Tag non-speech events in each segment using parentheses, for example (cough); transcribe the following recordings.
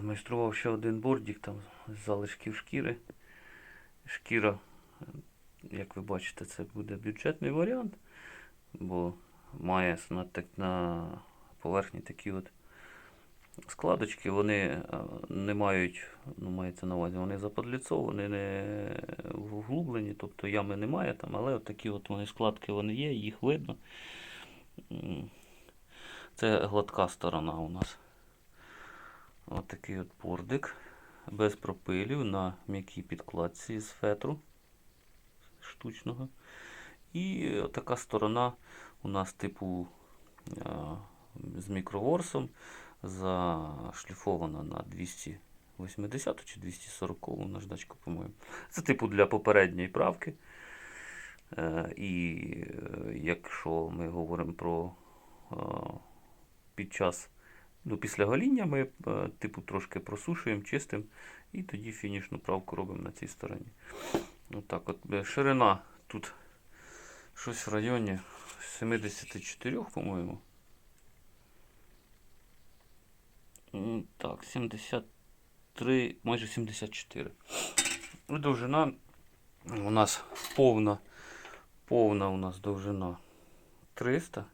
Змайстрував ще один бордик там з залишків шкіри. Шкіра, як ви бачите, це буде бюджетний варіант, бо має на, так, на поверхні такі от складочки, вони е, не мають, ну мається на увазі, вони заподліцовані, не вглублені, тобто ями немає там, але от такі от вони складки вони є, їх видно. Це гладка сторона у нас. Ось такий от бордик без пропилів на м'якій підкладці з фетру штучного. І така сторона у нас типу з мікроворсом зашліфована на 280 чи 240 наждачку, по-моєму. Це типу для попередньої правки. Е, І е, якщо ми говоримо про е, під час, ну, після гоління, ми е, типу трошки просушуємо, чистимо і тоді фінішну правку робимо на цій стороні. Отак от. Е, Ширина тут щось в районі 74, по-моєму. Так, 73, майже 74. І Довжина у нас повна, повна у нас довжина 300.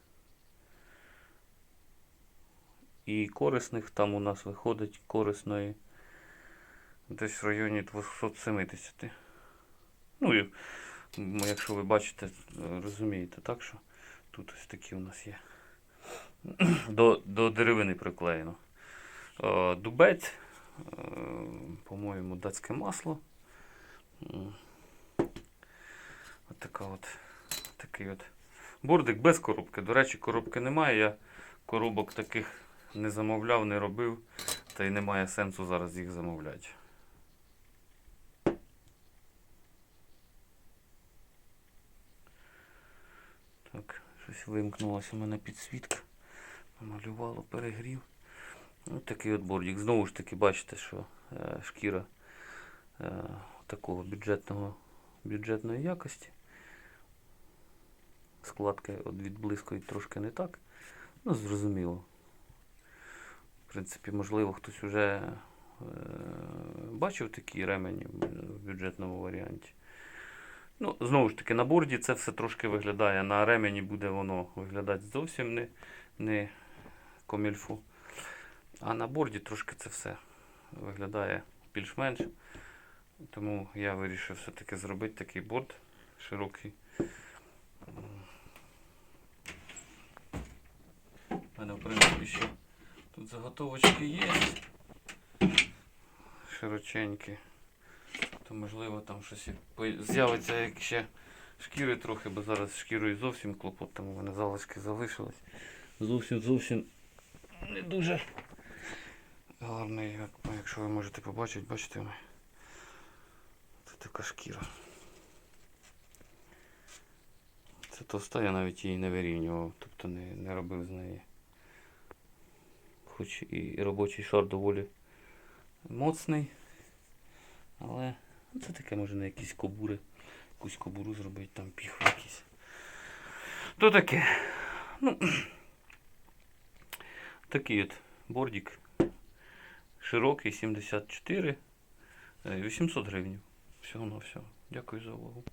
І корисних там у нас виходить корисної десь в районі 270. Ну і якщо ви бачите, розумієте, так що тут ось такі у нас є. До, до деревини приклеєно. Е, Дубець, е, по-моєму, датське масло. От така от, такий от бордик без коробки. До речі, коробки немає. Я коробок таких не замовляв, не робив, та й немає сенсу зараз їх замовляти. Так, щось вимкнулася у мене підсвітка. Намалювало, перегрів. Ось такий от бордик. Знову ж таки, бачите, що е, шкіра е, такого бюджетного, бюджетної якості. Складка от відблискують трошки не так. Ну, зрозуміло. В принципі, можливо, хтось вже е, бачив такі ремені в бюджетному варіанті. Ну, знову ж таки, на борді це все трошки виглядає. На ремені буде воно виглядати зовсім не, не комільфу. А на борді трошки це все виглядає більш-менш. Тому я вирішив все-таки зробити такий борт широкий. У мене, в принципі, ще заготовочки є. Широченькі. То можливо там щось з'явиться як ще шкіри трохи, бо зараз шкірою зовсім клопот, там у мене залишки залишились. Зовсім зовсім не дуже гарний, якщо ви можете побачити, бачите, ми. це така шкіра. Це товста, я навіть її не вирівнював, тобто не, не робив з неї. Хоч і робочий шар доволі моцний, але це таке може на якісь кобури, якусь кобуру зробити, там піху якісь. То таке. Ну, (clears throat) такий от бордик. Широкий 74. е, 800 гривень. Всього на всього. Дякую за увагу.